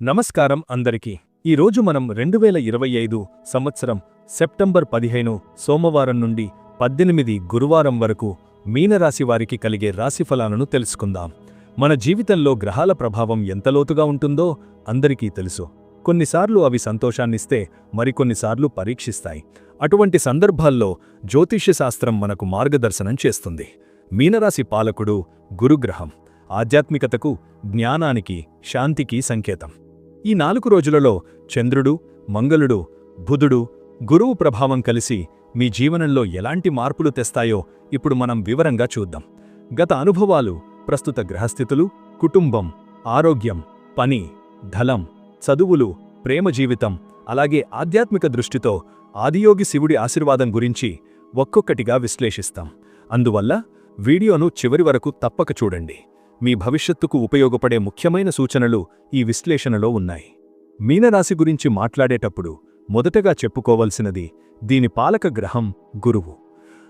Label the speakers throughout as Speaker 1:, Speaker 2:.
Speaker 1: నమస్కారం అందరికీ. ఈరోజు మనం రెండు వేల ఇరవై ఐదు సంవత్సరం సెప్టెంబర్ పదిహేను సోమవారం నుండి పద్దెనిమిది గురువారం వరకు మీనరాశి వారికి కలిగే రాశిఫలాలను తెలుసుకుందాం. మన జీవితంలో గ్రహాల ప్రభావం ఎంత లోతుగా ఉంటుందో అందరికీ తెలుసు. కొన్నిసార్లు అవి సంతోషాన్నిస్తే మరికొన్నిసార్లు పరీక్షిస్తాయి. అటువంటి సందర్భాల్లో జ్యోతిష్య శాస్త్రం మనకు మార్గదర్శనం చేస్తుంది. మీనరాశి పాలకుడు గురుగ్రహం ఆధ్యాత్మికతకు జ్ఞానానికి శాంతికి సంకేతం. ఈ నాలుగు రోజులలో చంద్రుడు మంగళుడు బుధుడు గురువు ప్రభావం కలిసి మీ జీవనంలో ఎలాంటి మార్పులు తెస్తాయో ఇప్పుడు మనం వివరంగా చూద్దాం. గత అనుభవాలు ప్రస్తుత గ్రహస్థితులు కుటుంబం ఆరోగ్యం పని ధలం చదువులు ప్రేమ జీవితం అలాగే ఆధ్యాత్మిక దృష్టితో ఆదియోగి శివుడి ఆశీర్వాదం గురించి ఒక్కొక్కటిగా విశ్లేషిస్తాం. అందువల్ల వీడియోను చివరి వరకు తప్పక చూడండి. మీ భవిష్యత్తుకు ఉపయోగపడే ముఖ్యమైన సూచనలు ఈ విశ్లేషణలో ఉన్నాయి. మీనరాశి గురించి మాట్లాడేటప్పుడు మొదటగా చెప్పుకోవలసినది దీని పాలక గ్రహం గురువు.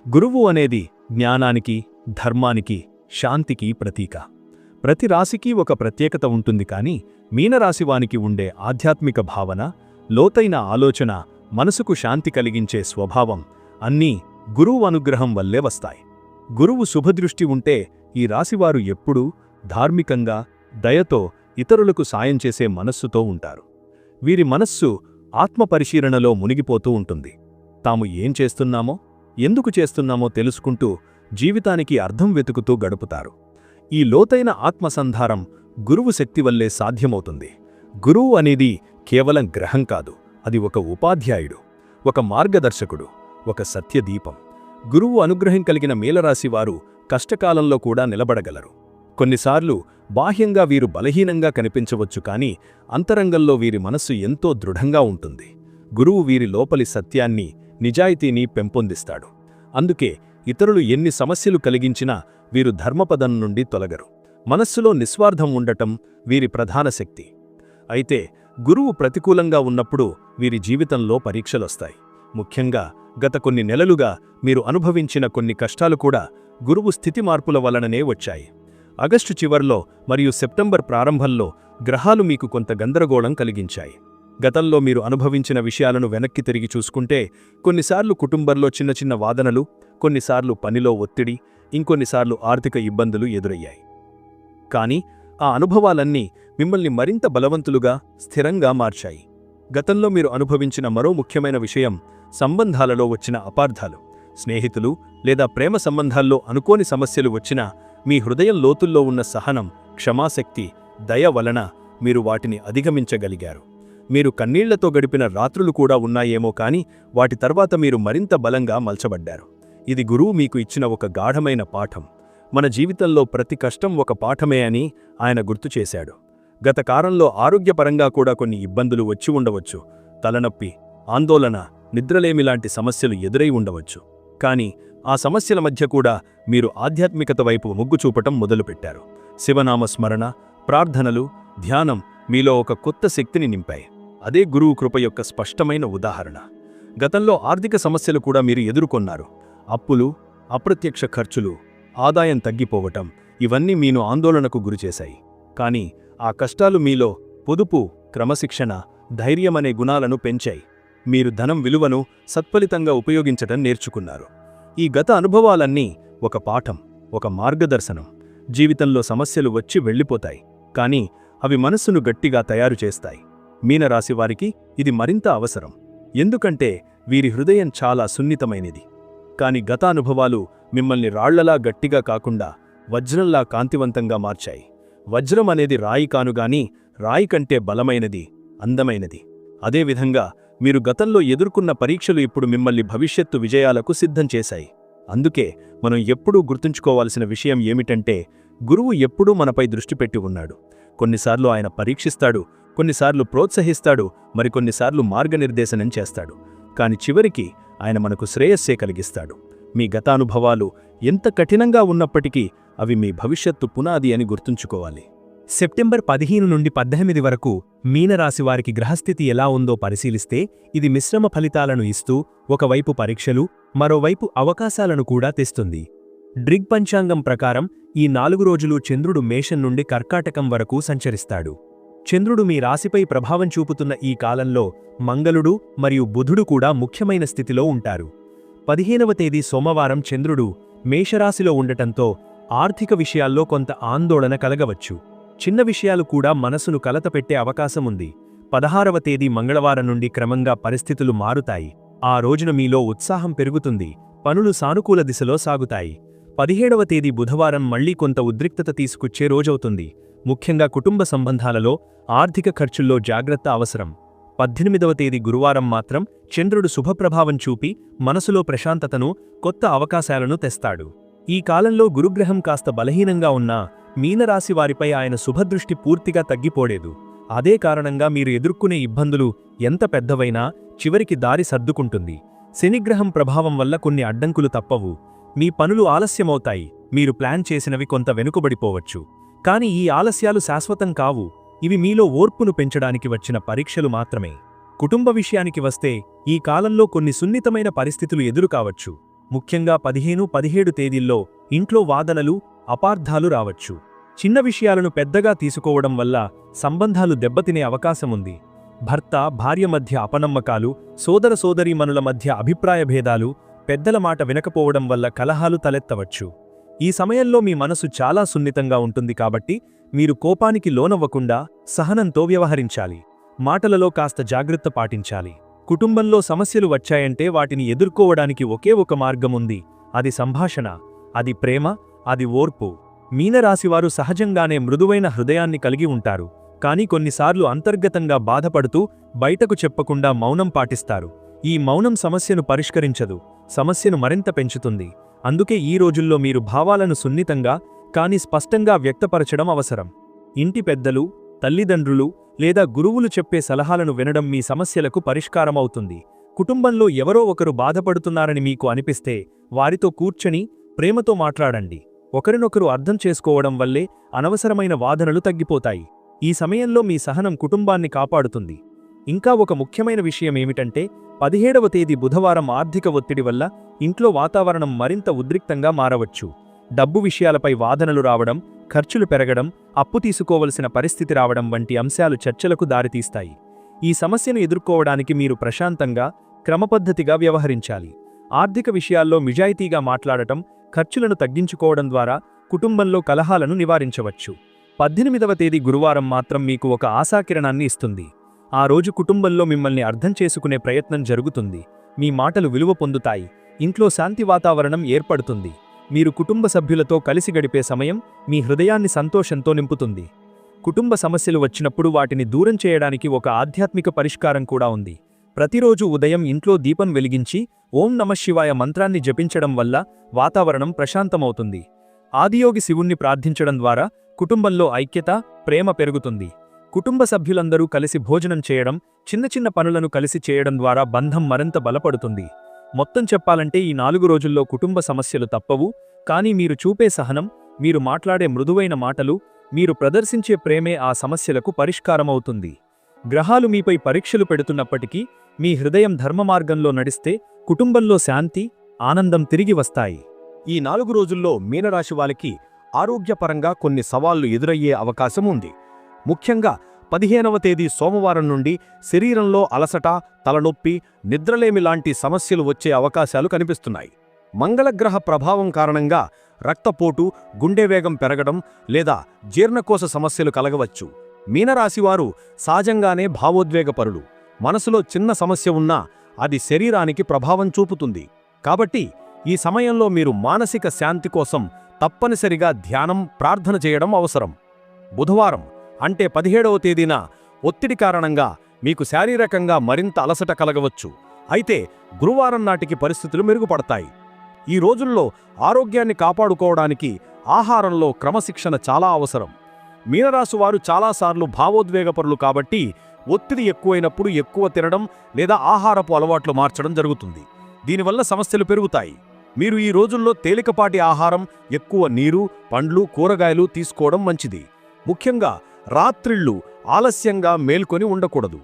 Speaker 1: గురువు అనేది జ్ఞానానికి ధర్మానికి శాంతికి ప్రతీక. ప్రతి రాశికి ఒక ప్రత్యేకత ఉంటుంది కానీ మీనరాశివానికి ఉండే ఆధ్యాత్మిక భావన లోతైన ఆలోచన మనసుకు శాంతి కలిగించే స్వభావం అన్నీ గురువు అనుగ్రహం వల్లే వస్తాయి. గురువు శుభదృష్టి ఉంటే ఈ రాశివారు ఎప్పుడూ ధార్మికంగా దయతో ఇతరులకు సాయం చేసే మనస్సుతో ఉంటారు. వీరి మనస్సు ఆత్మపరిశీలనలో మునిగిపోతూ ఉంటుంది. తాము ఏం చేస్తున్నామో ఎందుకు చేస్తున్నామో తెలుసుకుంటూ జీవితానికి అర్థం వెతుకుతూ గడుపుతారు. ఈ లోతైన ఆత్మసంధారం గురువు శక్తి వల్లే సాధ్యమవుతుంది. గురువు అనేది కేవలం గ్రహం కాదు అది ఒక ఉపాధ్యాయుడు ఒక మార్గదర్శకుడు ఒక సత్యదీపం. గురువు అనుగ్రహం కలిగిన మేలరాశివారు కష్టకాలంలో కూడా నిలబడగలరు. కొన్నిసార్లు బాహ్యంగా వీరు బలహీనంగా కనిపించవచ్చు కాని అంతరంగంలో వీరి మనస్సు ఎంతో దృఢంగా ఉంటుంది. గురువు వీరి లోపలి సత్యాన్ని నిజాయితీని పెంపొందిస్తాడు. అందుకే ఇతరులు ఎన్ని సమస్యలు కలిగించినా వీరు ధర్మపదం నుండి తొలగరు. మనస్సులో నిస్వార్థం ఉండటం వీరి ప్రధాన శక్తి. అయితే గురువు ప్రతికూలంగా ఉన్నప్పుడు వీరి జీవితంలో పరీక్షలొస్తాయి. ముఖ్యంగా గత కొన్ని నెలలుగా మీరు అనుభవించిన కొన్ని కష్టాలు కూడా గురువు స్థితి మార్పుల వలననే వచ్చాయి. ఆగస్టు చివర్లో మరియు సెప్టెంబర్ ప్రారంభంలో గ్రహాలు మీకు కొంత గందరగోళం కలిగించాయి. గతంలో మీరు అనుభవించిన విషయాలను వెనక్కి తిరిగి చూసుకుంటే కొన్నిసార్లు కుటుంబంలో చిన్న చిన్న వాదనలు కొన్నిసార్లు పనిలో ఒత్తిడి ఇంకొన్నిసార్లు ఆర్థిక ఇబ్బందులు ఎదురయ్యాయి. కానీ ఆ అనుభవాలన్నీ మిమ్మల్ని మరింత బలవంతులుగా స్థిరంగా మార్చాయి. గతంలో మీరు అనుభవించిన మరో ముఖ్యమైన విషయం సంబంధాలలో వచ్చిన అపార్థాలు. స్నేహితులు లేదా ప్రేమ సంబంధాల్లో అనుకోని సమస్యలు వచ్చినా మీ హృదయం లోతుల్లో ఉన్న సహనం క్షమాశక్తి దయ వలన మీరు వాటిని అధిగమించగలిగారు. మీరు కన్నీళ్ళతో గడిపిన రాత్రులు కూడా ఉన్నాయేమో కాని వాటి తర్వాత మీరు మరింత బలంగా మలచబడ్డారు. ఇది గురువు మీకు ఇచ్చిన ఒక గాఢమైన పాఠం. మన జీవితంలో ప్రతి కష్టం ఒక పాఠమే అని ఆయన గుర్తు చేశాడు. గత కాలంలో ఆరోగ్యపరంగా కూడా కొన్ని ఇబ్బందులు వచ్చి ఉండవచ్చు. తలనొప్పి ఆందోళన నిద్రలేమిలాంటి సమస్యలు ఎదురై ఉండవచ్చు. కాని ఆ సమస్యల మధ్య కూడా మీరు ఆధ్యాత్మికత వైపు మొగ్గు చూపటం మొదలుపెట్టారు. శివనామ స్మరణ ప్రార్థనలు ధ్యానం మీలో ఒక కొత్త శక్తిని నింపాయి. అదే గురువు కృప యొక్క స్పష్టమైన ఉదాహరణ. గతంలో ఆర్థిక సమస్యలు కూడా మీరు ఎదుర్కొన్నారు. అప్పులు అప్రత్యక్ష ఖర్చులు ఆదాయం తగ్గిపోవటం ఇవన్నీ మీను ఆందోళనకు గురిచేశాయి. కాని ఆ కష్టాలు మీలో పొదుపు క్రమశిక్షణ ధైర్యమనే గుణాలను పెంచాయి. మీరు ధనం విలువను సత్ఫలితంగా ఉపయోగించటం నేర్చుకున్నారు. ఈ గత అనుభవాలన్నీ ఒక పాఠం ఒక మార్గదర్శనం. జీవితంలో సమస్యలు వచ్చి వెళ్ళిపోతాయి కానీ అవి మనస్సును గట్టిగా తయారు చేస్తాయి. మీనరాశివారికి ఇది మరింత అవసరం. ఎందుకంటే వీరి హృదయం చాలా సున్నితమైనది. కాని గత అనుభవాలు మిమ్మల్ని రాళ్ళలా గట్టిగా కాకుండా వజ్రంలా కాంతివంతంగా మార్చాయి. వజ్రం అనేది రాయి కానుగాని రాయి కంటే బలమైనది అందమైనది. అదేవిధంగా మీరు గతంలో ఎదుర్కొన్న పరీక్షలు ఇప్పుడు మిమ్మల్ని భవిష్యత్తు విజయాలకు సిద్ధం చేశాయి. అందుకే మనం ఎప్పుడూ గుర్తుంచుకోవాల్సిన విషయం ఏమిటంటే గురువు ఎప్పుడూ మనపై దృష్టి పెట్టి ఉన్నాడు. కొన్నిసార్లు ఆయన పరీక్షిస్తాడు కొన్నిసార్లు ప్రోత్సహిస్తాడు మరికొన్నిసార్లు మార్గనిర్దేశనం చేస్తాడు. కాని చివరికి ఆయన మనకు శ్రేయస్సే కలిగిస్తాడు. మీ గతానుభవాలు ఎంత కఠినంగా ఉన్నప్పటికీ అవి మీ భవిష్యత్తు పునాది అని గుర్తుంచుకోవాలి.
Speaker 2: సెప్టెంబర్ పదిహేను నుండి పద్దెనిమిది వరకు మీనరాశివారికి గ్రహస్థితి ఎలా ఉందో పరిశీలిస్తే ఇది మిశ్రమ ఫలితాలను ఇస్తూ ఒకవైపు పరీక్షలు మరోవైపు అవకాశాలను కూడా తెస్తుంది. డ్రిగ్ పంచాంగం ప్రకారం ఈ నాలుగు రోజులు చంద్రుడు మేషం నుండి కర్కాటకం వరకు సంచరిస్తాడు. చంద్రుడు మీ రాశిపై ప్రభావం చూపుతున్న ఈ కాలంలో మంగళుడు మరియు బుధుడు కూడా ముఖ్యమైన స్థితిలో ఉంటారు. పదిహేనవ తేదీ సోమవారం చంద్రుడు మేషరాశిలో ఉండటంతో ఆర్థిక విషయాల్లో కొంత ఆందోళన కలగవచ్చు. చిన్న విషయాలు కూడా మనసును కలతపెట్టే అవకాశముంది. పదహారవ తేదీ మంగళవారం నుండి క్రమంగా పరిస్థితులు మారుతాయి. ఆ రోజున మీలో ఉత్సాహం పెరుగుతుంది. పనులు సానుకూల దిశలో సాగుతాయి. పదిహేడవ తేదీ బుధవారం మళ్ళీ కొంత ఉద్రిక్తత తీసుకొచ్చే రోజవుతుంది. ముఖ్యంగా కుటుంబ సంబంధాలలో ఆర్థిక ఖర్చుల్లో జాగ్రత్త అవసరం. పద్దెనిమిదవ తేదీ గురువారం మాత్రం చంద్రుడు శుభప్రభావం చూపి మనసులో ప్రశాంతతను కొత్త అవకాశాలను తెస్తాడు. ఈ కాలంలో గురుగ్రహం కాస్త బలహీనంగా ఉన్నా మీనరాశి వారిపై ఆయన శుభదృష్టి పూర్తిగా తగ్గిపోలేదు. అదే కారణంగా మీరు ఎదుర్కొనే ఇబ్బందులు ఎంత పెద్దవైనా చివరికి దారి సర్దుకుంటుంది. శనిగ్రహం ప్రభావం వల్ల కొన్ని అడ్డంకులు తప్పవు. మీ పనులు ఆలస్యమవుతాయి. మీరు ప్లాన్ చేసినవి కొంత వెనుకబడిపోవచ్చు. కాని ఈ ఆలస్యాలు శాశ్వతం కావు. ఇవి మీలో ఓర్పును పెంచడానికి వచ్చిన పరీక్షలు మాత్రమే. కుటుంబ విషయానికి వస్తే ఈ కాలంలో కొన్ని సున్నితమైన పరిస్థితులు ఎదురు కావచ్చు ముఖ్యంగా పదిహేను పదిహేడు తేదీల్లో ఇంట్లో వాదనలు అపార్థాలు రావచ్చు. చిన్న విషయాలను పెద్దగా తీసుకోవడం వల్ల సంబంధాలు దెబ్బతినే అవకాశముంది భర్త భార్య మధ్య అపనమ్మకాలు సోదర సోదరీమణుల మధ్య అభిప్రాయ భేదాలు పెద్దల మాట వినకపోవడం వల్ల కలహాలు తలెత్తవచ్చు. ఈ సమయంలో మీ మనసు చాలా సున్నితంగా ఉంటుంది కాబట్టి మీరు కోపానికి లోనవ్వకుండా సహనంతో వ్యవహరించాలి. మాటలలో కాస్త జాగ్రత్త పాటించాలి. కుటుంబంలో సమస్యలు వచ్చాయంటే వాటిని ఎదుర్కోవడానికి ఒకే ఒక మార్గముంది అది సంభాషణ అది ప్రేమ అది ఓర్పు. మీనరాశివారు సహజంగానే మృదువైన హృదయాన్ని కలిగి ఉంటారు. కాని కొన్నిసార్లు అంతర్గతంగా బాధపడుతూ బయటకు చెప్పకుండా మౌనం పాటిస్తారు. ఈ మౌనం సమస్యను పరిష్కరించదు. సమస్యను మరింత పెంచుతుంది. అందుకే ఈ రోజుల్లో మీరు భావాలను సున్నితంగా కాని స్పష్టంగా వ్యక్తపరచడం అవసరం. ఇంటి పెద్దలు తల్లిదండ్రులు లేదా గురువులు చెప్పే సలహాలను వినడం మీ సమస్యలకు పరిష్కారమవుతుంది కుటుంబంలో ఎవరో ఒకరు బాధపడుతున్నారని మీకు అనిపిస్తే వారితో కూర్చొని ప్రేమతో మాట్లాడండి. ఒకరినొకరు అర్థం చేసుకోవడం వల్లే అనవసరమైన వాదనలు తగ్గిపోతాయి. ఈ సమయంలో మీ సహనం కుటుంబాన్ని కాపాడుతుంది. ఇంకా ఒక ముఖ్యమైన విషయం ఏమిటంటే పదిహేడవ తేదీ బుధవారం ఆర్థిక ఒత్తిడి వల్ల ఇంట్లో వాతావరణం మరింత ఉద్రిక్తంగా మారవచ్చు. డబ్బు విషయాలపై వాదనలు రావడం ఖర్చులు పెరగడం అప్పు తీసుకోవలసిన పరిస్థితి రావడం వంటి అంశాలు చర్చలకు దారితీస్తాయి. ఈ సమస్యను ఎదుర్కోవడానికి మీరు ప్రశాంతంగా క్రమపద్ధతిగా వ్యవహరించాలి. ఆర్థిక విషయాల్లో నిజాయితీగా మాట్లాడటం ఖర్చులను తగ్గించుకోవడం ద్వారా కుటుంబంలో కలహాలను నివారించవచ్చు. పద్దెనిమిదవ తేదీ గురువారం మాత్రం మీకు ఒక ఆశాకిరణాన్ని ఇస్తుంది. ఆ రోజు కుటుంబంలో మిమ్మల్ని అర్థం చేసుకునే ప్రయత్నం జరుగుతుంది. మీ మాటలు విలువ పొందుతాయి. ఇంట్లో శాంతి వాతావరణం ఏర్పడుతుంది. మీరు కుటుంబ సభ్యులతో కలిసి గడిపే సమయం మీ హృదయాన్ని సంతోషంతో నింపుతుంది. కుటుంబ సమస్యలు వచ్చినప్పుడు వాటిని దూరం చేయడానికి ఒక ఆధ్యాత్మిక పరిష్కారం కూడా ఉంది. ప్రతిరోజు ఉదయం ఇంట్లో దీపం వెలిగించి ఓం నమశివాయ మంత్రాన్ని జపించడం వల్ల వాతావరణం ప్రశాంతమవుతుంది. ఆదియోగి శివుణ్ణి ప్రార్థించడం ద్వారా కుటుంబంలో ఐక్యత ప్రేమ పెరుగుతుంది. కుటుంబ సభ్యులందరూ కలిసి భోజనం చేయడం చిన్న చిన్న పనులను కలిసి చేయడం ద్వారా బంధం మరింత బలపడుతుంది. మొత్తం చెప్పాలంటే ఈ నాలుగు రోజుల్లో కుటుంబ సమస్యలు తప్పవు కానీ మీరు చూపే సహనం మీరు మాట్లాడే మృదువైన మాటలు మీరు ప్రదర్శించే ప్రేమే ఆ సమస్యలకు పరిష్కారమవుతుంది. గ్రహాలు మీపై పరీక్షలు పెడుతున్నప్పటికీ మీ హృదయం ధర్మమార్గంలో నడిస్తే కుటుంబంలో శాంతి ఆనందం తిరిగి వస్తాయి.
Speaker 1: ఈ నాలుగు రోజుల్లో మీనరాశి వాళ్ళకి ఆరోగ్యపరంగా కొన్ని సవాళ్ళు ఎదురయ్యే అవకాశం ఉంది. ముఖ్యంగా పదిహేనవ తేదీ సోమవారం నుండి శరీరంలో అలసట తలనొప్పి నిద్రలేమి లాంటి సమస్యలు వచ్చే అవకాశాలు కనిపిస్తున్నాయి. మంగళగ్రహ ప్రభావం కారణంగా రక్తపోటు గుండె వేగం పెరగడం లేదా జీర్ణకోశ సమస్యలు కలగవచ్చు. మీనరాశివారు సహజంగానే భావోద్వేగపరులు. మనసులో చిన్న సమస్య ఉన్నా అది శరీరానికి ప్రభావం చూపుతుంది. కాబట్టి ఈ సమయంలో మీరు మానసిక శాంతి కోసం తప్పనిసరిగా ధ్యానం ప్రార్థన చేయడం అవసరం. బుధవారం అంటే పదిహేడవ తేదీన ఒత్తిడి కారణంగా మీకు శారీరకంగా మరింత అలసట కలగవచ్చు. అయితే గురువారం నాటికి పరిస్థితులు మెరుగుపడతాయి. ఈ రోజుల్లో ఆరోగ్యాన్ని కాపాడుకోవడానికి ఆహారంలో క్రమశిక్షణ చాలా అవసరం. మీనరాశివారు చాలాసార్లు భావోద్వేగపరులు కాబట్టి ఒత్తిడి ఎక్కువైనప్పుడు ఎక్కువ తినడం లేదా ఆహారపు అలవాట్లు మార్చడం జరుగుతుంది. దీనివల్ల సమస్యలు పెరుగుతాయి. మీరు ఈ రోజుల్లో తేలికపాటి ఆహారం ఎక్కువ నీరు పండ్లు కూరగాయలు తీసుకోవడం మంచిది. ముఖ్యంగా రాత్రిళ్ళు ఆలస్యంగా మేల్కొని ఉండకూడదు.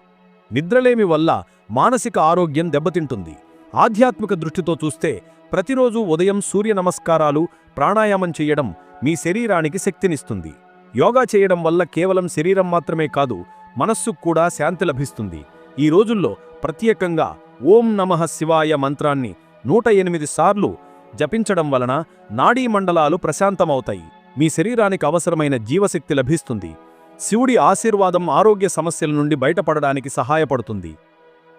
Speaker 1: నిద్రలేమి వల్ల మానసిక ఆరోగ్యం దెబ్బతింటుంది. ఆధ్యాత్మిక దృష్టితో చూస్తే ప్రతిరోజు ఉదయం సూర్య నమస్కారాలు ప్రాణాయామం చేయడం మీ శరీరానికి శక్తినిస్తుంది. యోగా చేయడం వల్ల కేవలం శరీరం మాత్రమే కాదు మనస్సుకు కూడా శాంతి లభిస్తుంది. ఈ రోజుల్లో ప్రత్యేకంగా ఓం నమః శివాయ మంత్రాన్ని నూట ఎనిమిది సార్లు జపించడం వలన నాడీ మండలాలు ప్రశాంతమవుతాయి. మీ శరీరానికి అవసరమైన జీవశక్తి లభిస్తుంది. శివుడి ఆశీర్వాదం ఆరోగ్య సమస్యల నుండి బయటపడడానికి సహాయపడుతుంది.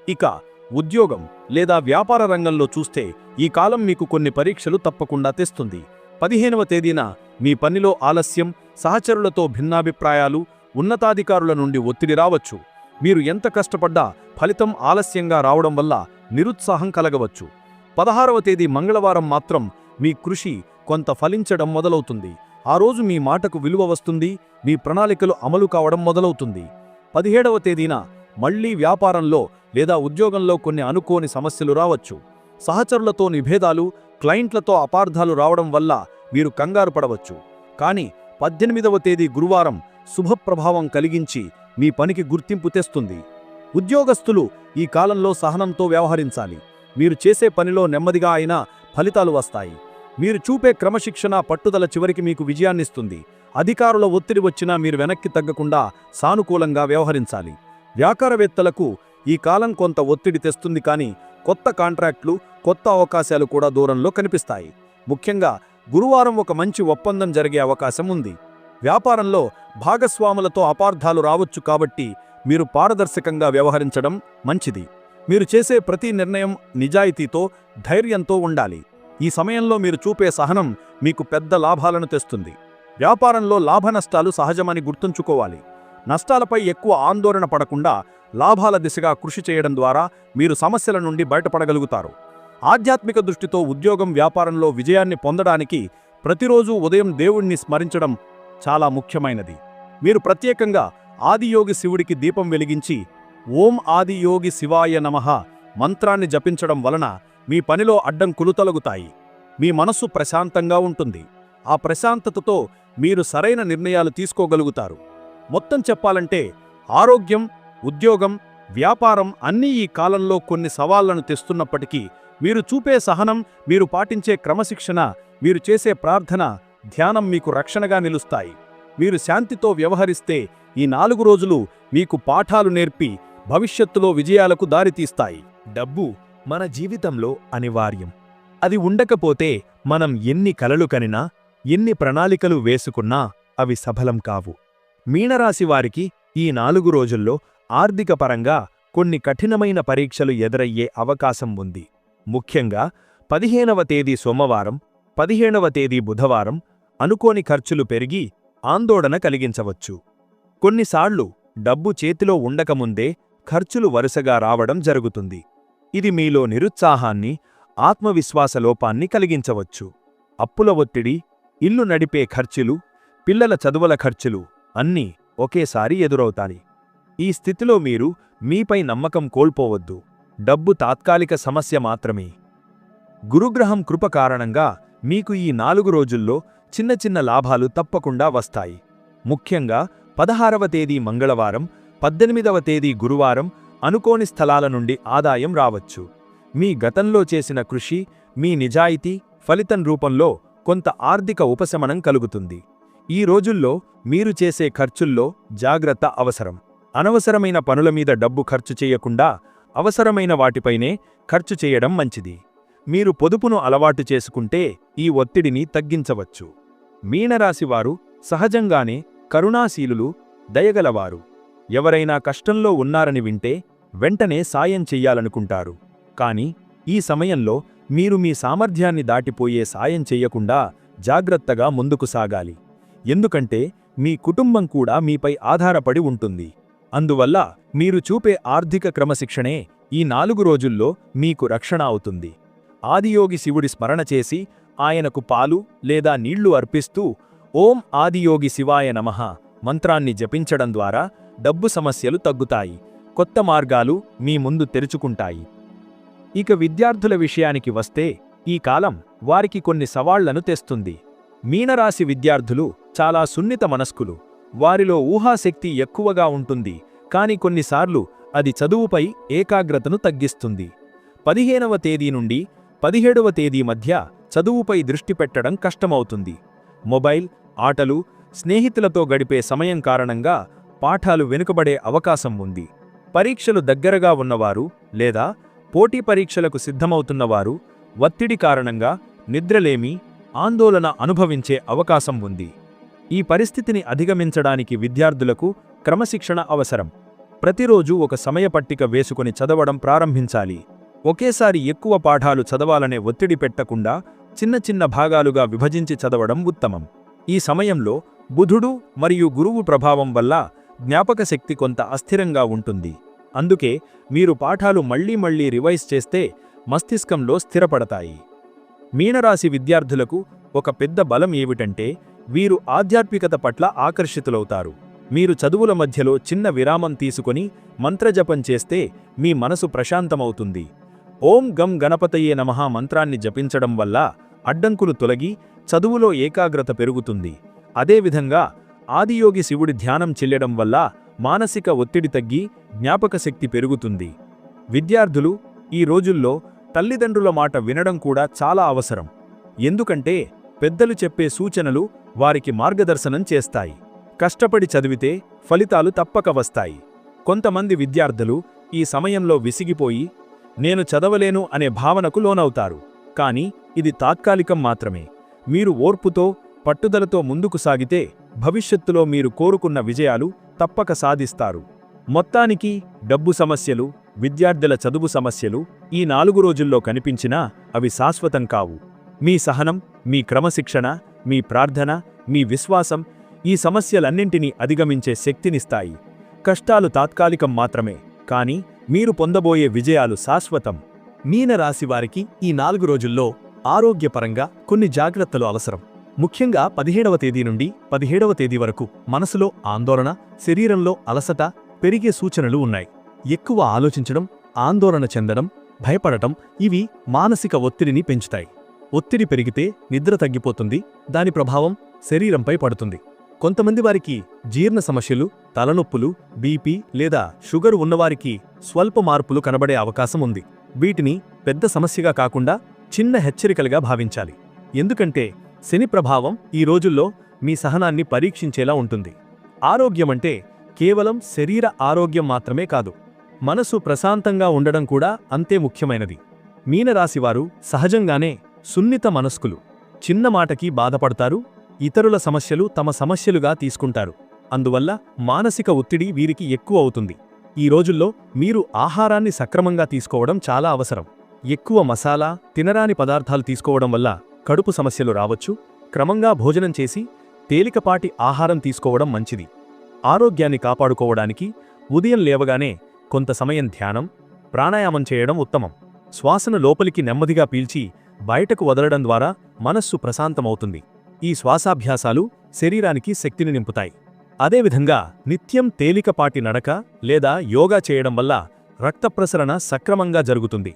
Speaker 1: ఇక ఉద్యోగం లేదా వ్యాపార రంగంలో చూస్తే ఈ కాలం మీకు కొన్ని పరీక్షలు తప్పకుండా తెస్తుంది. పదిహేనవ తేదీన మీ పనిలో ఆలస్యం సహచరులతో భిన్నాభిప్రాయాలు ఉన్నతాధికారుల నుండి ఒత్తిడి రావచ్చు. మీరు ఎంత కష్టపడ్డా ఫలితం ఆలస్యంగా రావడం వల్ల నిరుత్సాహం కలగవచ్చు. పదహారవ తేదీ మంగళవారం మాత్రం మీ కృషి కొంత ఫలించడం మొదలవుతుంది. ఆ రోజు మీ మాటకు విలువ వస్తుంది మీ ప్రణాళికలు అమలు కావడం మొదలవుతుంది. పదిహేడవ తేదీన మళ్ళీ వ్యాపారంలో లేదా ఉద్యోగంలో కొన్ని అనుకోని సమస్యలు రావచ్చు. సహచరులతో నిభేదాలు క్లయింట్లతో అపార్థాలు రావడం వల్ల మీరు కంగారు పడవచ్చు. కానీ పద్దెనిమిదవ తేదీ గురువారం శుభప్రభావం కలిగించి మీ పనికి గుర్తింపు తెస్తుంది. ఉద్యోగస్తులు ఈ కాలంలో సహనంతో వ్యవహరించాలి. మీరు చేసే పనిలో నెమ్మదిగా అయినా ఫలితాలు వస్తాయి. మీరు చూపే క్రమశిక్షణ పట్టుదల చివరికి మీకు విజయాన్నిస్తుంది. అధికారుల ఒత్తిడి వచ్చినా మీరు వెనక్కి తగ్గకుండా సానుకూలంగా వ్యవహరించాలి. వ్యాపారవేత్తలకు ఈ కాలం కొంత ఒత్తిడి తెస్తుంది కానీ కొత్త కాంట్రాక్ట్లు కొత్త అవకాశాలు కూడా దూరంలో కనిపిస్తాయి. ముఖ్యంగా గురువారం ఒక మంచి ఒప్పందం జరిగే అవకాశం ఉంది. వ్యాపారంలో భాగస్వాములతో అపార్థాలు రావచ్చు కాబట్టి మీరు పారదర్శకంగా వ్యవహరించడం మంచిది. మీరు చేసే ప్రతి నిర్ణయం నిజాయితీతో ధైర్యంతో ఉండాలి. ఈ సమయంలో మీరు చూపే సహనం మీకు పెద్ద లాభాలను తెస్తుంది. వ్యాపారంలో లాభనష్టాలు సహజమని గుర్తుంచుకోవాలి. నష్టాలపై ఎక్కువ ఆందోళన పడకుండా లాభాల దిశగా కృషి చేయడం ద్వారా మీరు సమస్యల నుండి బయటపడగలుగుతారు. ఆధ్యాత్మిక దృష్టితో ఉద్యోగం వ్యాపారంలో విజయాన్ని పొందడానికి ప్రతిరోజు ఉదయం దేవుణ్ణి స్మరించడం చాలా ముఖ్యమైనది. మీరు ప్రత్యేకంగా ఆదియోగి శివుడికి దీపం వెలిగించి ఓం ఆదియోగి శివాయ నమః మంత్రాన్ని జపించడం వలన మీ పనిలో అడ్డంకులు తొలగుతాయి మీ మనస్సు ప్రశాంతంగా ఉంటుంది. ఆ ప్రశాంతతతో మీరు సరైన నిర్ణయాలు తీసుకోగలుగుతారు. మొత్తం చెప్పాలంటే ఆరోగ్యం ఉద్యోగం వ్యాపారం అన్నీ ఈ కాలంలో కొన్ని సవాళ్ళను తెస్తున్నప్పటికీ మీరు చూపే సహనం మీరు పాటించే క్రమశిక్షణ మీరు చేసే ప్రార్థన ధ్యానం మీకు రక్షణగా నిలుస్తాయి. మీరు శాంతితో వ్యవహరిస్తే ఈ నాలుగు రోజులు మీకు పాఠాలు నేర్పి భవిష్యత్తులో విజయాలకు దారితీస్తాయి.
Speaker 2: డబ్బు మన జీవితంలో అనివార్యం. అది ఉండకపోతే మనం ఎన్ని కలలు కనినా ఎన్ని ప్రణాళికలు వేసుకున్నా అవి సఫలం కావు. మీనరాశివారికి ఈ నాలుగు రోజుల్లో ఆర్థికపరంగా కొన్ని కఠినమైన పరీక్షలు ఎదురయ్యే అవకాశం ఉంది. ముఖ్యంగా పదిహేనవ తేదీ సోమవారం పదిహేనవ తేదీ బుధవారం అనుకోని ఖర్చులు పెరిగి ఆందోళన కలిగించవచ్చు. కొన్నిసార్లు డబ్బు చేతిలో ఉండకముందే ఖర్చులు వరుసగా రావడం జరుగుతుంది. ఇది మీలో నిరుత్సాహాన్ని ఆత్మవిశ్వాస లోపాన్ని కలిగించవచ్చు. అప్పుల ఒత్తిడి ఇల్లు నడిపే ఖర్చులు పిల్లల చదువుల ఖర్చులు అన్నీ ఒకేసారి ఎదురవుతాయి. ఈ స్థితిలో మీరు మీపై నమ్మకం కోల్పోవద్దు. డబ్బు తాత్కాలిక సమస్య మాత్రమే. గురుగ్రహం కృప కారణంగా మీకు ఈ నాలుగు రోజుల్లో చిన్న చిన్న లాభాలు తప్పకుండా వస్తాయి. ముఖ్యంగా పదహారవ తేదీ మంగళవారం పద్దెనిమిదవ తేదీ గురువారం అనుకోని స్థలాల నుండి ఆదాయం రావచ్చు. మీ గతంలో చేసిన కృషి మీ నిజాయితీ ఫలితం రూపంలో కొంత ఆర్థిక ఉపశమనం కలుగుతుంది. ఈ రోజుల్లో మీరు చేసే ఖర్చుల్లో జాగ్రత్త అవసరం. అనవసరమైన పనుల మీద డబ్బు ఖర్చు చేయకుండా అవసరమైన వాటిపైనే ఖర్చు చేయడం మంచిది. మీరు పొదుపును అలవాటు చేసుకుంటే ఈ ఒత్తిడిని తగ్గించవచ్చు. మీనరాశివారు సహజంగానే కరుణాశీలులు దయగలవారు. ఎవరైనా కష్టంలో ఉన్నారని వింటే వెంటనే సాయం చెయ్యాలనుకుంటారు. కాని ఈ సమయంలో మీరు మీ సామర్థ్యాన్ని దాటిపోయే సాయం చెయ్యకుండా జాగ్రత్తగా ముందుకు సాగాలి. ఎందుకంటే మీ కుటుంబం కూడా మీపై ఆధారపడి ఉంటుంది. అందువల్ల మీరు చూపే ఆర్థిక క్రమశిక్షణే ఈ నాలుగు రోజుల్లో మీకు రక్షణ అవుతుంది. ఆదియోగి శివుడి స్మరణ చేసి ఆయనకు పాలు లేదా నీళ్ళు అర్పిస్తూ ఓం ఆదియోగి శివాయ నమః మంత్రాన్ని జపించడం ద్వారా డబ్బు సమస్యలు తగ్గుతాయి కొత్త మార్గాలు మీ ముందు తెరుచుకుంటాయి. ఇక విద్యార్థుల విషయానికి వస్తే ఈ కాలం వారికి కొన్ని సవాళ్ళను తెస్తుంది. మీనరాశి విద్యార్థులు చాలా సున్నిత మనస్కులు వారిలో ఊహాశక్తి ఎక్కువగా ఉంటుంది కాని కొన్నిసార్లు అది చదువుపై ఏకాగ్రతను తగ్గిస్తుంది. పదిహేనవ తేదీ నుండి పదిహేడవ తేదీ మధ్య చదువుపై దృష్టి పెట్టడం కష్టమవుతుంది. మొబైల్ ఆటలు
Speaker 1: స్నేహితులతో గడిపే సమయం కారణంగా పాఠాలు వెనుకబడే అవకాశం ఉంది. పరీక్షలు దగ్గరగా ఉన్నవారు లేదా పోటీ పరీక్షలకు సిద్ధమవుతున్నవారు ఒత్తిడి కారణంగా నిద్రలేమి ఆందోళన అనుభవించే అవకాశం ఉంది. ఈ పరిస్థితిని అధిగమించడానికి విద్యార్థులకు క్రమశిక్షణ అవసరం. ప్రతిరోజు ఒక సమయ పట్టిక వేసుకుని చదవడం ప్రారంభించాలి. ఒకేసారి ఎక్కువ పాఠాలు చదవాలనే ఒత్తిడి పెట్టకుండా చిన్న చిన్న భాగాలుగా విభజించి చదవడం ఉత్తమం. ఈ సమయంలో బుధుడు మరియు గురువు ప్రభావం వల్ల జ్ఞాపకశక్తి కొంత అస్థిరంగా ఉంటుంది. అందుకే మీరు పాఠాలు మళ్ళీ మళ్ళీ రివైజ్ చేస్తే మస్తిష్కంలో స్థిరపడతాయి. మీనరాశి విద్యార్థులకు ఒక పెద్ద బలం ఏమిటంటే వీరు ఆధ్యాత్మికత పట్ల ఆకర్షితులవుతారు. మీరు చదువుల మధ్యలో చిన్న విరామం తీసుకొని మంత్రజపం చేస్తే మీ మనసు ప్రశాంతమవుతుంది. ఓం గం గణపతయే నమః మంత్రాన్ని జపించడం వల్ల అడ్డంకులు తొలగి చదువులో ఏకాగ్రత పెరుగుతుంది. అదేవిధంగా ఆదియోగి శివుడి ధ్యానం చెల్లడం వల్ల మానసిక ఒత్తిడి తగ్గి జ్ఞాపకశక్తి పెరుగుతుంది. విద్యార్థులు ఈ రోజుల్లో తల్లిదండ్రుల మాట వినడం కూడా చాలా అవసరం. ఎందుకంటే పెద్దలు చెప్పే సూచనలు వారికి మార్గదర్శనం చేస్తాయి. కష్టపడి చదివితే ఫలితాలు తప్పక వస్తాయి. కొంతమంది విద్యార్థులు ఈ సమయంలో విసిగిపోయి నేను చదవలేను అనే భావనకు లోనవుతారు. కానీ ఇది తాత్కాలికం మాత్రమే. మీరు ఓర్పుతో పట్టుదలతో ముందుకు సాగితే భవిష్యత్తులో మీరు కోరుకున్న విజయాలు తప్పక సాధిస్తారు. మొత్తానికి డబ్బు సమస్యలు విద్యార్థుల చదువు సమస్యలు ఈ నాలుగు రోజుల్లో కనిపించినా అవి శాశ్వతం కావు. మీ సహనం మీ క్రమశిక్షణ మీ ప్రార్థన మీ విశ్వాసం ఈ సమస్యలన్నింటినీ అధిగమించే శక్తినిస్తాయి. కష్టాలు తాత్కాలికం మాత్రమే. కానీ మీరు పొందబోయే విజయాలు శాశ్వతం. మీనరాశి వారికి ఈ నాలుగు రోజుల్లో ఆరోగ్యపరంగా కొన్ని జాగ్రత్తలు అవసరం. ముఖ్యంగా పదిహేడవ తేదీ నుండి పదిహేడవ తేదీ వరకు మనసులో ఆందోళన శరీరంలో అలసట పెరిగే సూచనలు ఉన్నాయి. ఎక్కువ ఆలోచించడం ఆందోళన చెందడం భయపడటం ఇవి మానసిక ఒత్తిడిని పెంచుతాయి. ఒత్తిడి పెరిగితే నిద్ర తగ్గిపోతుంది దాని ప్రభావం శరీరంపై పడుతుంది. కొంతమంది వారికి జీర్ణ సమస్యలు తలనొప్పులు బీపీ లేదా షుగరు ఉన్నవారికి స్వల్ప మార్పులు కనబడే అవకాశం ఉంది. వీటిని పెద్ద సమస్యగా కాకుండా చిన్న హెచ్చరికలుగా భావించాలి. ఎందుకంటే శని ప్రభావం ఈ రోజుల్లో మీ సహనాన్ని పరీక్షించేలా ఉంటుంది. ఆరోగ్యమంటే కేవలం శరీర ఆరోగ్యం మాత్రమే కాదు మనసు ప్రశాంతంగా ఉండడం కూడా అంతే ముఖ్యమైనది. మీనరాశివారు సహజంగానే సున్నిత మనస్కులు చిన్న మాటకి బాధపడతారు ఇతరుల సమస్యలు తమ సమస్యలుగా తీసుకుంటారు. అందువల్ల మానసిక ఒత్తిడి వీరికి ఎక్కువ అవుతుంది. ఈ రోజుల్లో మీరు ఆహారాన్ని సక్రమంగా తీసుకోవడం చాలా అవసరం. ఎక్కువ మసాలా తినరాని పదార్థాలు తీసుకోవడం వల్ల కడుపు సమస్యలు రావచ్చు. క్రమంగా భోజనం చేసి తేలికపాటి ఆహారం తీసుకోవడం మంచిది. ఆరోగ్యాన్ని కాపాడుకోవడానికి ఉదయం లేవగానే కొంత సమయం ధ్యానం ప్రాణాయామం చేయడం ఉత్తమం. శ్వాసను లోపలికి నెమ్మదిగా పీల్చి బయటకు వదలడం ద్వారా మనస్సు ప్రశాంతమవుతుంది. ఈ శ్వాసాభ్యాసాలు శరీరానికి శక్తిని నింపుతాయి. అదేవిధంగా నిత్యం తేలికపాటి నడక లేదా యోగా చేయడం వల్ల రక్త ప్రసరణ సక్రమంగా జరుగుతుంది.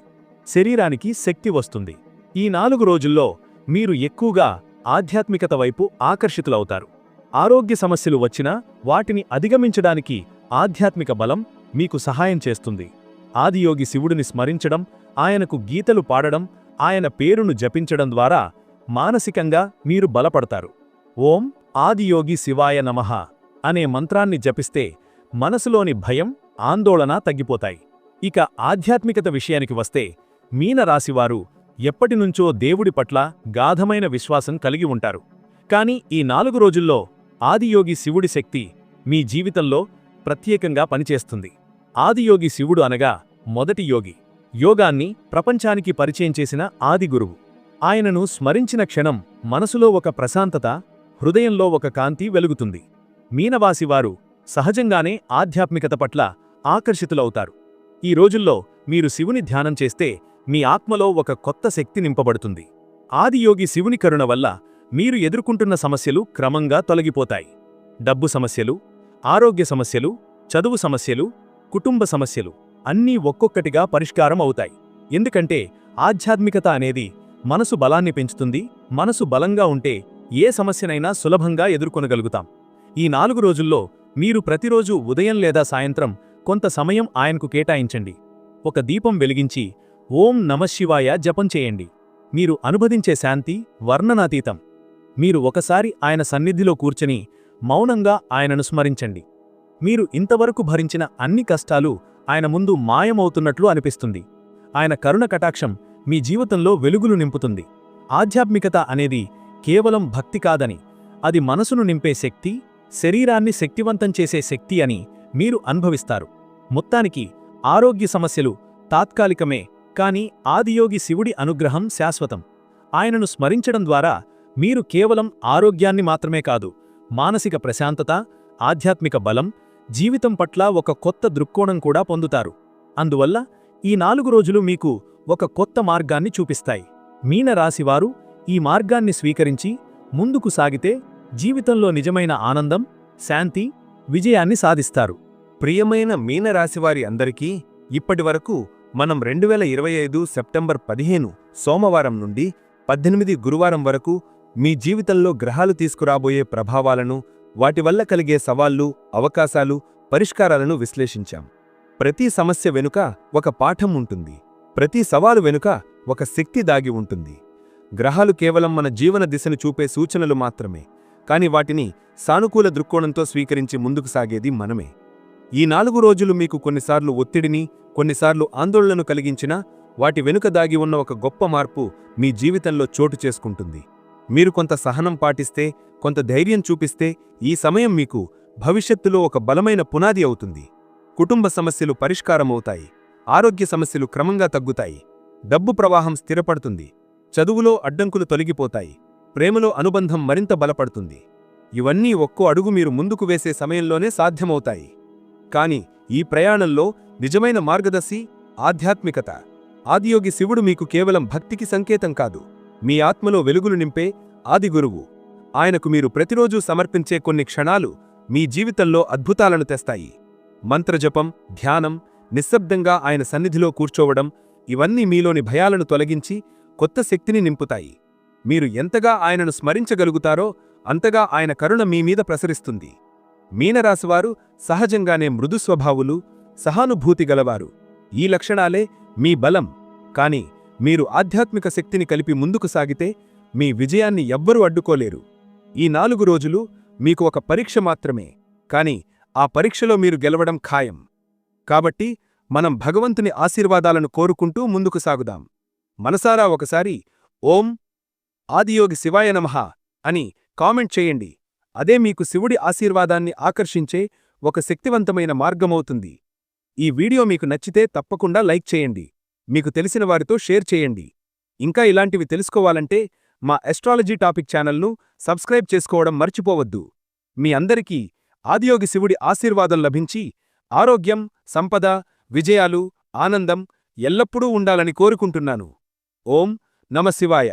Speaker 1: శరీరానికి శక్తి వస్తుంది. ఈ నాలుగు రోజుల్లో మీరు ఎక్కువగా ఆధ్యాత్మికత వైపు ఆకర్షితులవుతారు. ఆరోగ్య సమస్యలు వచ్చినా వాటిని అధిగమించడానికి ఆధ్యాత్మిక బలం మీకు సహాయం చేస్తుంది. ఆదియోగి శివుడిని స్మరించడం ఆయనకు గీతలు పాడడం ఆయన పేరును జపించడం ద్వారా మానసికంగా మీరు బలపడతారు. ఓం ఆదియోగి శివాయ నమః అనే మంత్రాన్ని జపిస్తే మనసులోని భయం ఆందోళన తగ్గిపోతాయి. ఇక ఆధ్యాత్మికత విషయానికి వస్తే మీనరాశివారు ఎప్పటినుంచో దేవుడి పట్ల గాధమైన విశ్వాసం కలిగి ఉంటారు. కాని ఈ నాలుగు రోజుల్లో ఆదియోగి శివుడి శక్తి మీ జీవితంలో ప్రత్యేకంగా పనిచేస్తుంది. ఆదియోగి శివుడు అనగా మొదటి యోగి. యోగాన్ని ప్రపంచానికి పరిచయం చేసిన ఆది గురువు. ఆయనను స్మరించిన క్షణం మనసులో ఒక ప్రశాంతత హృదయంలో ఒక కాంతి వెలుగుతుంది. మీనవాసివారు సహజంగానే ఆధ్యాత్మికత పట్ల ఆకర్షితులవుతారు. ఈ రోజుల్లో మీరు శివుని ధ్యానం చేస్తే మీ ఆత్మలో ఒక కొత్త శక్తి నింపబడుతుంది. ఆదియోగి శివుని కరుణ వల్ల మీరు ఎదుర్కొంటున్న సమస్యలు క్రమంగా తొలగిపోతాయి. డబ్బు సమస్యలు ఆరోగ్య సమస్యలు చదువు సమస్యలు కుటుంబ సమస్యలు అన్నీ ఒక్కొక్కటిగా పరిష్కారం అవుతాయి. ఎందుకంటే ఆధ్యాత్మికత అనేది మనసు బలాన్ని పెంచుతుంది మనసు బలంగా ఉంటే ఏ సమస్యనైనా సులభంగా ఎదుర్కొనగలుగుతాం. ఈ నాలుగు రోజుల్లో మీరు ప్రతిరోజు ఉదయం లేదా సాయంత్రం కొంత సమయం ఆయనకు కేటాయించండి. ఒక దీపం వెలిగించి ఓం నమశివాయ జపం చేయండి. మీరు అనుభవించే శాంతి వర్ణనాతీతం. మీరు ఒకసారి ఆయన సన్నిధిలో కూర్చొని మౌనంగా ఆయనను స్మరించండి. మీరు ఇంతవరకు భరించిన అన్ని కష్టాలు ఆయన ముందు మాయమవుతున్నట్లు అనిపిస్తుంది. ఆయన కరుణ కటాక్షం మీ జీవితంలో వెలుగులు నింపుతుంది. ఆధ్యాత్మికత అనేది కేవలం భక్తి కాదని అది మనసును నింపే శక్తి శరీరాన్ని శక్తివంతం చేసే శక్తి అని మీరు అనుభవిస్తారు. మొత్తానికి ఆరోగ్య సమస్యలు తాత్కాలికమే కాని ఆదియోగి శివుడి అనుగ్రహం శాశ్వతం. ఆయనను స్మరించడం ద్వారా మీరు కేవలం ఆరోగ్యాన్ని మాత్రమే కాదు మానసిక ప్రశాంతత ఆధ్యాత్మిక బలం జీవితం పట్ల ఒక కొత్త దృక్కోణం కూడా పొందుతారు. అందువల్ల ఈ నాలుగు రోజులు మీకు ఒక కొత్త మార్గాన్ని చూపిస్తాయి. మీనరాశివారు ఈ మార్గాన్ని స్వీకరించి ముందుకు సాగితే జీవితంలో నిజమైన ఆనందం శాంతి విజయాన్ని సాధిస్తారు.
Speaker 2: ప్రియమైన మీనరాశివారి అందరికీ ఇప్పటివరకు మనం రెండు వేల ఇరవై ఐదు సెప్టెంబర్ పదిహేను సోమవారం నుండి పద్దెనిమిది గురువారం వరకు మీ జీవితంలో గ్రహాలు తీసుకురాబోయే ప్రభావాలను వాటి వల్ల కలిగే సవాళ్ళు అవకాశాలు పరిష్కారాలను విశ్లేషించాం. ప్రతి సమస్య వెనుక ఒక పాఠం ఉంటుంది. ప్రతి సవాలు వెనుక ఒక శక్తి దాగి ఉంటుంది. గ్రహాలు కేవలం మన జీవన దిశను చూపే సూచనలు మాత్రమే కాని వాటిని సానుకూల దృక్కోణంతో స్వీకరించి ముందుకు సాగేది మనమే. ఈ నాలుగు రోజులు మీకు కొన్నిసార్లు ఒత్తిడిని కొన్నిసార్లు ఆందోళనను కలిగించినా వాటి వెనుక దాగి ఉన్న ఒక గొప్ప మార్పు మీ జీవితంలో చోటు చేసుకుంటుంది. మీరు కొంత సహనం పాటిస్తే కొంత ధైర్యం చూపిస్తే ఈ సమయం మీకు భవిష్యత్తులో ఒక బలమైన పునాది అవుతుంది. కుటుంబ సమస్యలు పరిష్కారమవుతాయి. ఆరోగ్య సమస్యలు క్రమంగా తగ్గుతాయి. డబ్బు ప్రవాహం స్థిరపడుతుంది. చదువులో అడ్డంకులు తొలగిపోతాయి. ప్రేమలో అనుబంధం మరింత బలపడుతుంది. ఇవన్నీ ఒక్కో అడుగు మీరు ముందుకు వేసే సమయంలోనే సాధ్యమవుతాయి. కాని ఈ ప్రయాణంలో నిజమైన మార్గదర్శి ఆధ్యాత్మికత. ఆదియోగి శివుడు మీకు కేవలం భక్తికి సంకేతం కాదు. మీ ఆత్మలో వెలుగులు నింపే ఆది గురువు. ఆయనకు మీరు ప్రతిరోజూ సమర్పించే కొన్ని క్షణాలు మీ జీవితంలో అద్భుతాలను తెస్తాయి. మంత్రజపం ధ్యానం నిశ్శబ్దంగా ఆయన సన్నిధిలో కూర్చోవడం ఇవన్నీ మీలోని భయాలను తొలగించి కొత్త శక్తిని నింపుతాయి. మీరు ఎంతగా ఆయనను స్మరించగలుగుతారో అంతగా ఆయన కరుణ మీమీద ప్రసరిస్తుంది. మీనరాశివారు సహజంగానే మృదు స్వభావులు సహానుభూతి గలవారు. ఈ లక్షణాలే మీ బలం. కాని మీరు ఆధ్యాత్మిక శక్తిని కలిపి ముందుకు సాగితే మీ విజయాన్ని ఎవ్వరూ అడ్డుకోలేరు. ఈ నాలుగు రోజులు మీకు ఒక పరీక్ష మాత్రమే. కాని ఆ పరీక్షలో మీరు గెలవడం ఖాయం. కాబట్టి మనం భగవంతుని ఆశీర్వాదాలను కోరుకుంటూ ముందుకు సాగుదాం. మనసారా ఒకసారి ఓం ఆదియోగి శివాయ నమః అని కామెంట్ చేయండి. అదే మీకు శివుడి ఆశీర్వాదాన్ని ఆకర్షించే ఒక శక్తివంతమైన మార్గమవుతుంది. ఈ వీడియో మీకు నచ్చితే తప్పకుండా లైక్ చేయండి. మీకు తెలిసిన వారితో షేర్ చేయండి. ఇంకా ఇలాంటివి తెలుసుకోవాలంటే మా ఎస్ట్రాలజీ టాపిక్ ఛానల్ను సబ్స్క్రైబ్ చేసుకోవడం మర్చిపోవద్దు. మీ అందరికీ ఆదియోగి శివుడి ఆశీర్వాదం లభించి ఆరోగ్యం సంపద విజయాలు ఆనందం ఎల్లప్పుడూ ఉండాలని కోరుకుంటున్నాను. ఓం నమ శివాయ.